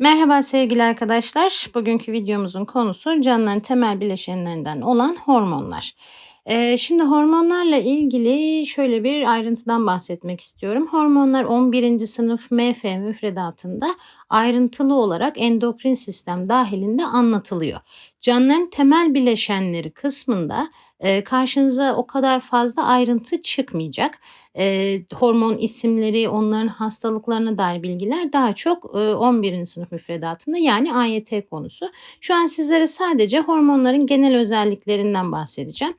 Merhaba sevgili arkadaşlar. Bugünkü videomuzun konusu canlıların temel bileşenlerinden olan hormonlar. Ee, şimdi hormonlarla ilgili şöyle bir ayrıntıdan bahsetmek istiyorum. Hormonlar 11. sınıf MF müfredatında ayrıntılı olarak endokrin sistem dahilinde anlatılıyor. Canlıların temel bileşenleri kısmında karşınıza o kadar fazla ayrıntı çıkmayacak. Hormon isimleri, onların hastalıklarına dair bilgiler daha çok e, 11. sınıf müfredatında yani AYT konusu. Şu an sizlere sadece hormonların genel özelliklerinden bahsedeceğim.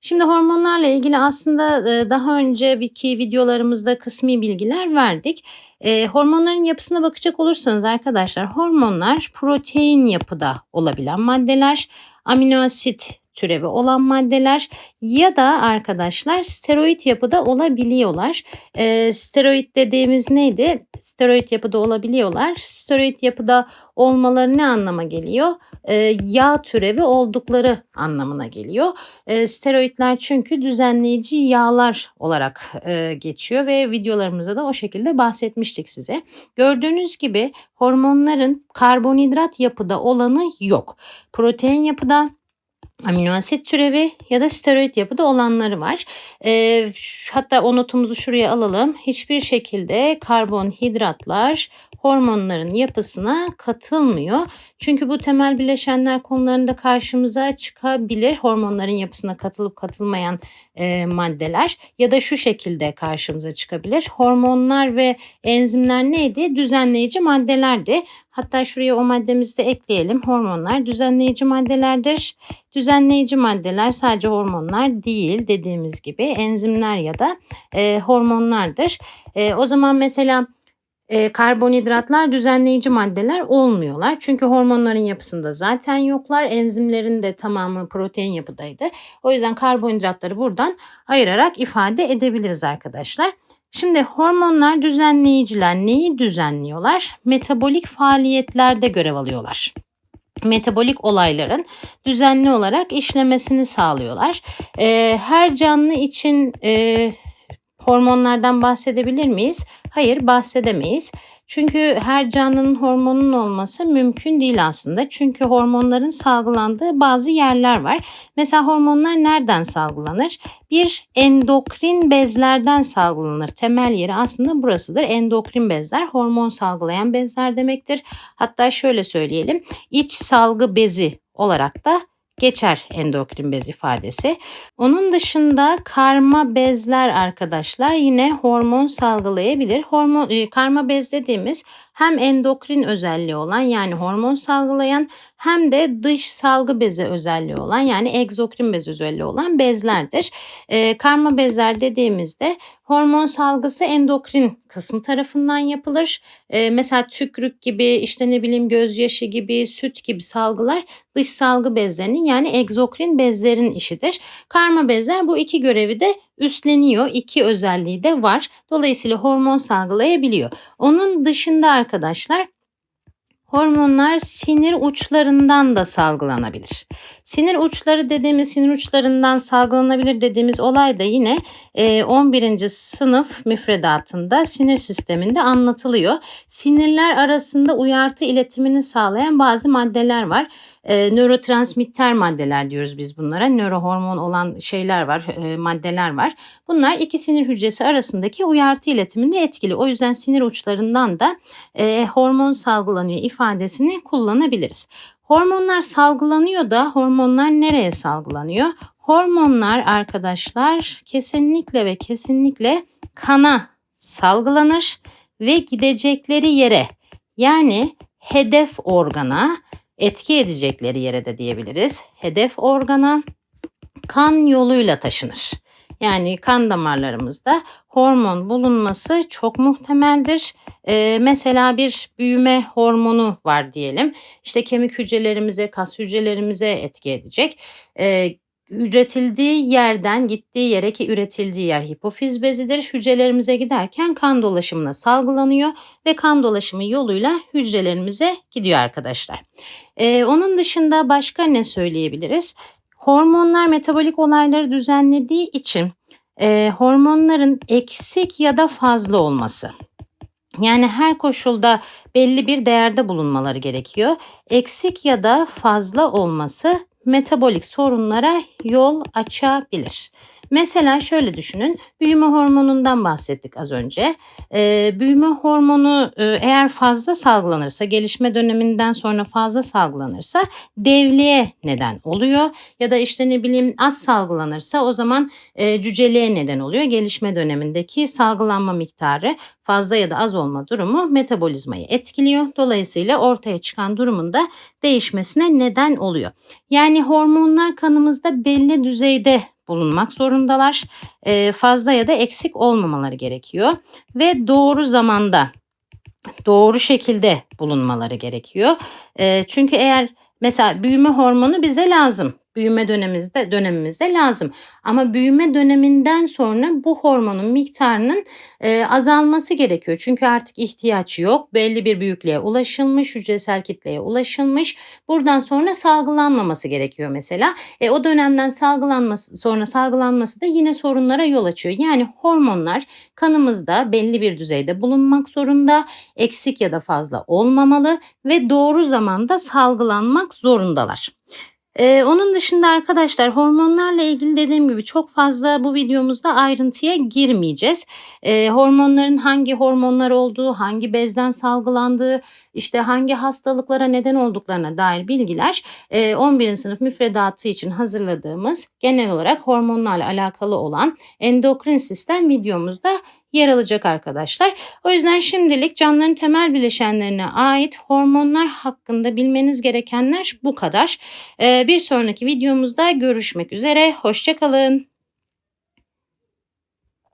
Şimdi hormonlarla ilgili aslında e, daha önceki videolarımızda kısmi bilgiler verdik. Hormonların yapısına bakacak olursanız arkadaşlar hormonlar protein yapıda olabilen maddeler, amino asit türevi olan maddeler ya da arkadaşlar steroid yapıda olabiliyorlar. E, steroid dediğimiz neydi? Steroid yapıda olabiliyorlar. Steroid yapıda olmaları ne anlama geliyor? E, yağ türevi oldukları anlamına geliyor. E, steroidler çünkü düzenleyici yağlar olarak e, geçiyor ve videolarımızda da o şekilde bahsetmiştik size. Gördüğünüz gibi hormonların karbonhidrat yapıda olanı yok. Protein yapıda amino asit türevi ya da steroid yapıda olanları var. E, hatta o notumuzu şuraya alalım. Hiçbir şekilde karbonhidratlar hormonların yapısına katılmıyor. Çünkü bu temel bileşenler konularında karşımıza çıkabilir. Hormonların yapısına katılıp katılmayan e, maddeler ya da şu şekilde karşımıza çıkabilir. Hormonlar ve enzimler neydi? Düzenleyici maddelerdi. Hatta şuraya o maddemizi de ekleyelim. Hormonlar düzenleyici maddelerdir. Düzenleyici maddeler sadece hormonlar değil dediğimiz gibi enzimler ya da e, hormonlardır. E, o zaman mesela e, karbonhidratlar düzenleyici maddeler olmuyorlar. Çünkü hormonların yapısında zaten yoklar. Enzimlerin de tamamı protein yapıdaydı. O yüzden karbonhidratları buradan ayırarak ifade edebiliriz arkadaşlar. Şimdi hormonlar düzenleyiciler neyi düzenliyorlar? Metabolik faaliyetlerde görev alıyorlar metabolik olayların düzenli olarak işlemesini sağlıyorlar. Ee, her canlı için e, hormonlardan bahsedebilir miyiz? Hayır bahsedemeyiz. Çünkü her canlının hormonun olması mümkün değil aslında. Çünkü hormonların salgılandığı bazı yerler var. Mesela hormonlar nereden salgılanır? Bir endokrin bezlerden salgılanır. Temel yeri aslında burasıdır. Endokrin bezler hormon salgılayan bezler demektir. Hatta şöyle söyleyelim. İç salgı bezi olarak da geçer endokrin bez ifadesi. Onun dışında karma bezler arkadaşlar yine hormon salgılayabilir. Hormon e, karma bez dediğimiz hem endokrin özelliği olan yani hormon salgılayan hem de dış salgı bezi özelliği olan yani egzokrin bez özelliği olan bezlerdir. E, karma bezler dediğimizde hormon salgısı endokrin kısmı tarafından yapılır. E, mesela tükrük gibi işte ne bileyim gözyaşı gibi süt gibi salgılar dış salgı bezlerinin yani egzokrin bezlerin işidir. Karma bezler bu iki görevi de üstleniyor. İki özelliği de var. Dolayısıyla hormon salgılayabiliyor. Onun dışında arkadaşlar Hormonlar sinir uçlarından da salgılanabilir. Sinir uçları dediğimiz sinir uçlarından salgılanabilir dediğimiz olay da yine 11. E, sınıf müfredatında sinir sisteminde anlatılıyor. Sinirler arasında uyartı iletimini sağlayan bazı maddeler var. E, nörotransmitter maddeler diyoruz biz bunlara. Nörohormon olan şeyler var, e, maddeler var. Bunlar iki sinir hücresi arasındaki uyartı iletiminde etkili. O yüzden sinir uçlarından da hormon salgılanıyor ifadesini kullanabiliriz. Hormonlar salgılanıyor da hormonlar nereye salgılanıyor? Hormonlar arkadaşlar kesinlikle ve kesinlikle kana salgılanır ve gidecekleri yere yani hedef organa etki edecekleri yere de diyebiliriz. Hedef organa kan yoluyla taşınır. Yani kan damarlarımızda hormon bulunması çok muhtemeldir. Ee, mesela bir büyüme hormonu var diyelim. İşte kemik hücrelerimize, kas hücrelerimize etki edecek. Ee, üretildiği yerden gittiği yere ki üretildiği yer hipofiz bezidir. Hücrelerimize giderken kan dolaşımına salgılanıyor ve kan dolaşımı yoluyla hücrelerimize gidiyor arkadaşlar. Ee, onun dışında başka ne söyleyebiliriz? Hormonlar metabolik olayları düzenlediği için e, hormonların eksik ya da fazla olması. Yani her koşulda belli bir değerde bulunmaları gerekiyor. Eksik ya da fazla olması metabolik sorunlara yol açabilir. Mesela şöyle düşünün. Büyüme hormonundan bahsettik az önce. Ee, büyüme hormonu e, eğer fazla salgılanırsa, gelişme döneminden sonra fazla salgılanırsa devliğe neden oluyor. Ya da işte ne bileyim az salgılanırsa o zaman e, cüceliğe neden oluyor. Gelişme dönemindeki salgılanma miktarı fazla ya da az olma durumu metabolizmayı etkiliyor. Dolayısıyla ortaya çıkan durumun da değişmesine neden oluyor. Yani hormonlar kanımızda belli düzeyde bulunmak zorundalar. E, fazla ya da eksik olmamaları gerekiyor ve doğru zamanda doğru şekilde bulunmaları gerekiyor. E, çünkü eğer mesela büyüme hormonu bize lazım büyüme dönemimizde dönemimizde lazım. Ama büyüme döneminden sonra bu hormonun miktarının e, azalması gerekiyor. Çünkü artık ihtiyaç yok. Belli bir büyüklüğe ulaşılmış, hücresel kitleye ulaşılmış. Buradan sonra salgılanmaması gerekiyor mesela. E, o dönemden salgılanması sonra salgılanması da yine sorunlara yol açıyor. Yani hormonlar kanımızda belli bir düzeyde bulunmak zorunda. Eksik ya da fazla olmamalı ve doğru zamanda salgılanmak zorundalar. Ee, onun dışında arkadaşlar hormonlarla ilgili dediğim gibi çok fazla bu videomuzda ayrıntıya girmeyeceğiz. Ee, hormonların hangi hormonlar olduğu, hangi bezden salgılandığı, işte hangi hastalıklara neden olduklarına dair bilgiler e, 11. sınıf müfredatı için hazırladığımız genel olarak hormonlarla alakalı olan endokrin sistem videomuzda yer alacak arkadaşlar. O yüzden şimdilik canlıların temel bileşenlerine ait hormonlar hakkında bilmeniz gerekenler bu kadar. Ee, bir sonraki videomuzda görüşmek üzere. Hoşçakalın.